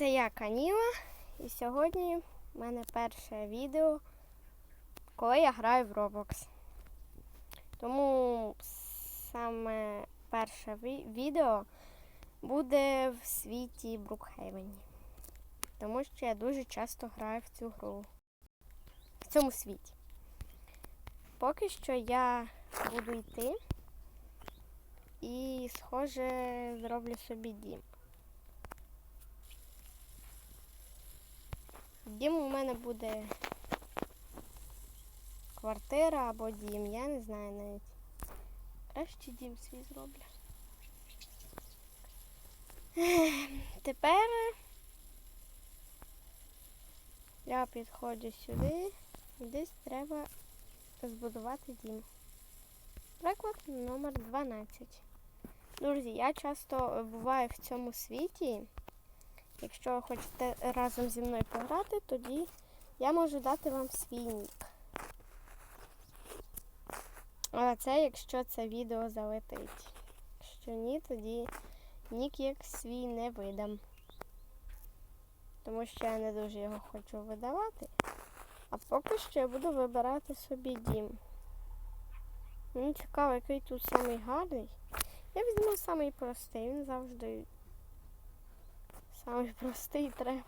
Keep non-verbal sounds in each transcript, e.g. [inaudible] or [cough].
це я Каніла, і сьогодні в мене перше відео, коли я граю в Roblox. Тому саме перше відео буде в світі Брукхейвені. Тому що я дуже часто граю в цю гру. В цьому світі. Поки що я буду йти і, схоже, зроблю собі дім. Дім у мене буде квартира або дім, я не знаю навіть. Краще дім свій зроблю. Тепер я підходжу сюди і десь треба збудувати дім. Приклад номер 12. Друзі, я часто буваю в цьому світі. Якщо ви хочете разом зі мною пограти, тоді я можу дати вам свій нік. Але це якщо це відео залетить. Якщо ні, тоді нік як свій не видам. Тому що я не дуже його хочу видавати. А поки що я буду вибирати собі дім. Мені цікаво, який тут самий гарний. Я візьму самий простий, він завжди самий простий треба.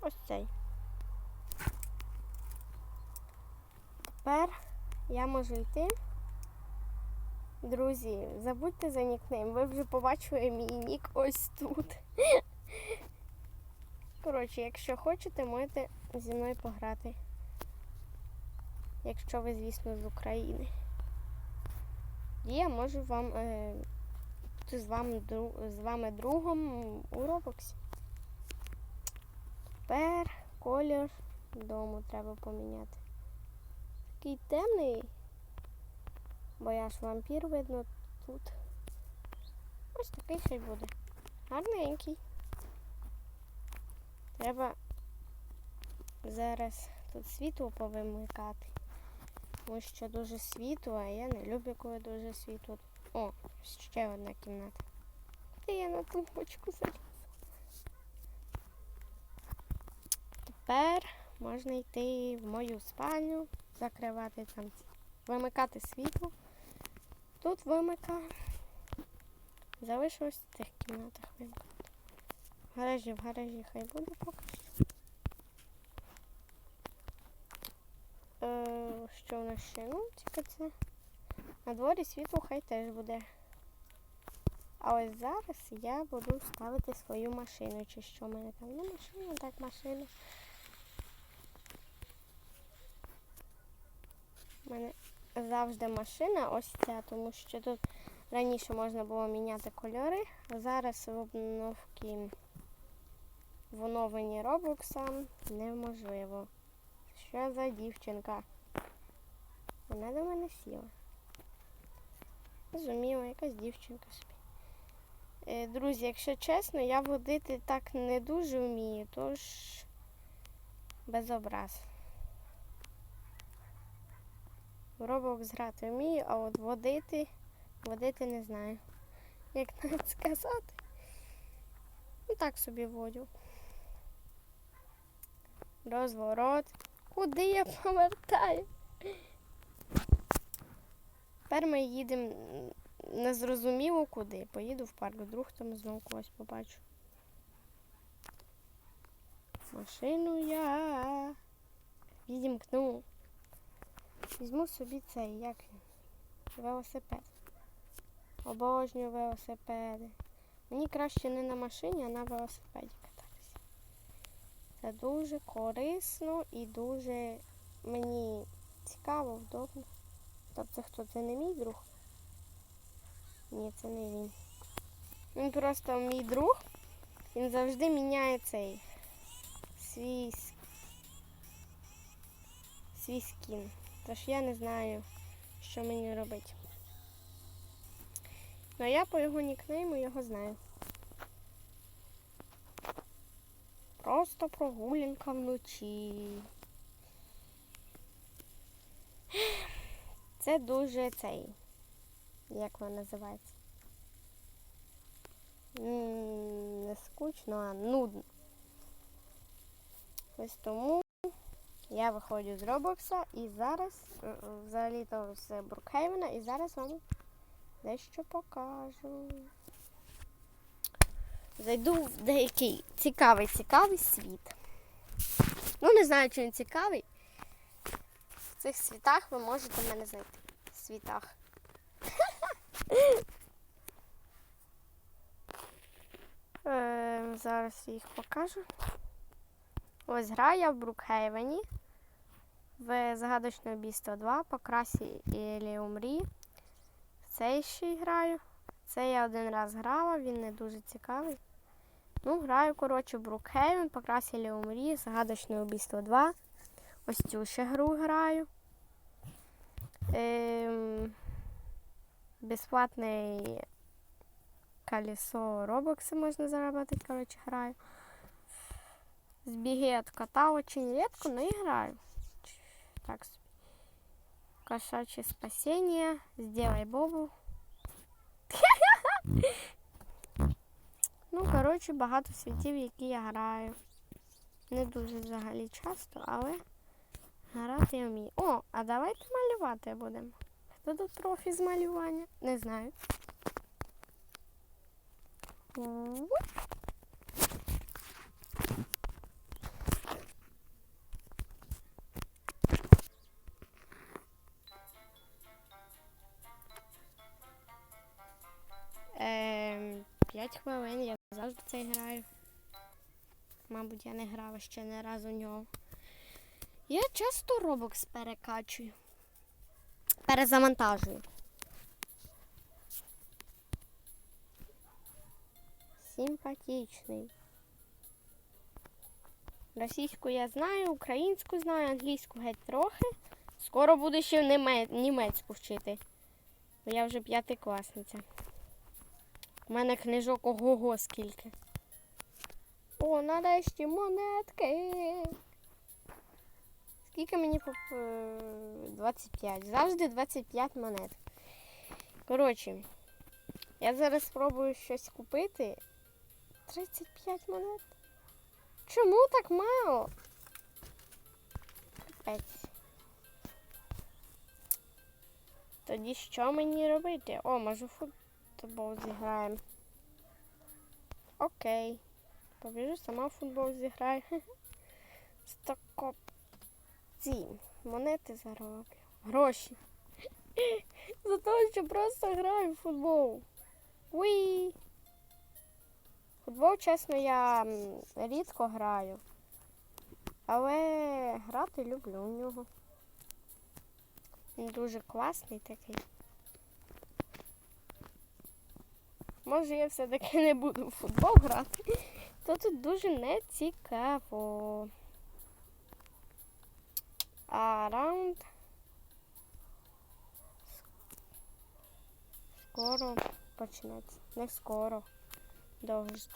Ось цей. Тепер я можу йти. Друзі, забудьте за нікнейм. Ви вже побачили мій нік ось тут. Коротше, якщо хочете, можете зі мною пограти. Якщо ви, звісно, з України. Я можу вам е, з вами, дру- з вами другом у Робоксі. Тепер колір дому треба поміняти. Такий темний, бо я ж вампір видно тут. Ось такий хай буде. Гарненький. Треба зараз тут світло повимикати. Тому що дуже світло, а я не люблю, коли дуже світло. О, ще одна кімната. Та я на тумбочку залізла. Тепер можна йти в мою спальню, закривати там, вимикати світло. Тут вимикаю. Залишилось в цих кімнатах вимкнути. В гаражі, в гаражі хай буде поки що. Е, що у нас ще? Ну, тільки це. На дворі світло хай теж буде. А ось зараз я буду ставити свою машину. Чи що в мене там? Ну, машина, так, машина. У мене завжди машина ось ця, тому що тут раніше можна було міняти кольори, зараз в обновці в оновленні Роблокса неможливо. Що за дівчинка? Вона до мене сіла. Зрозуміло, якась дівчинка собі. Е, друзі, якщо чесно, я водити так не дуже вмію, тож без образ. В Roblox грати вмію, а от водити, водити не знаю. Як [laughs] навіть сказати. Ну так собі водю. Розворот. Куди я повертаю? Тепер ми їдемо незрозуміло куди. Поїду в парк, вдруг там знову когось побачу. Машину я відімкну. Візьму собі цей, як він? Велосипед. Обожнюю велосипеди. Мені краще не на машині, а на велосипеді кататися. Це дуже корисно і дуже мені цікаво, вдобно. Тобто хто це не мій друг? Ні, це не він. Він просто мій друг. Він завжди міняє цей свій, свій скін. Тож я не знаю, що мені робити. Ну я по його нікнейму його знаю. Просто прогулянка вночі. Це дуже цей. Як воно називається? не скучно, а нудно. Ось тому я виходжу з Робокса і зараз е, е, взагалі-то з Брукхейвена і зараз вам дещо покажу. Зайду в деякий цікавий, цікавий світ. Ну, не знаю, чи він цікавий. Цих світах ви можете мене знайти. В світах. [laughs] Е, Зараз їх покажу. Ось гра я в Брукхейвені. В загадочне обійство 2 по красі Елі Умрі. Цей ще граю. Це я один раз грала, він не дуже цікавий. Ну, граю, коротше, Брукхейвен, по красі Умрі, загадочне обійство 2. Ось цю ще гру граю. Ем, безплатний колесо Робокси можна заработать, короче, граю. Сбеги от кота очень редко, но играю. Так, с- кошачье спасение, сделай Бобу. [laughs] Ну, коротше, багато світів, які я граю. Не дуже взагалі часто, але грати я вмію. О, а давайте малювати будемо. Хто тут профі з малювання? Не знаю. Ем, П'ять хвилин, я завжди це граю. Мабуть, я не грала ще не разу в нього. Я часто робокс перекачую. Перезавантажую. Симпатичний. Російську я знаю, українську знаю, англійську геть трохи. Скоро буду ще німецьку вчити. Бо я вже п'ятикласниця. У мене книжок ого-го скільки. О, нарешті монетки. Скільки мені поп... е, 25. Завжди 25 монет. Коротше, я зараз спробую щось купити. 35 монет. Чому так мало? Капець. Тоді що мені робити? О, може футбол зіграємо. Окей. Побіжу, сама в футбол зіграю. [laughs] Стоко. Ці монети зароблю. Гроші. [laughs] За те, що просто граю в футбол. Уі. Футбол, чесно, я рідко граю. Але грати люблю в нього. Він дуже класний такий. Може, я все-таки [laughs] не буду в футбол грати, то тут дуже нецікаво. А раунд скоро почнеться. Не скоро. Ще.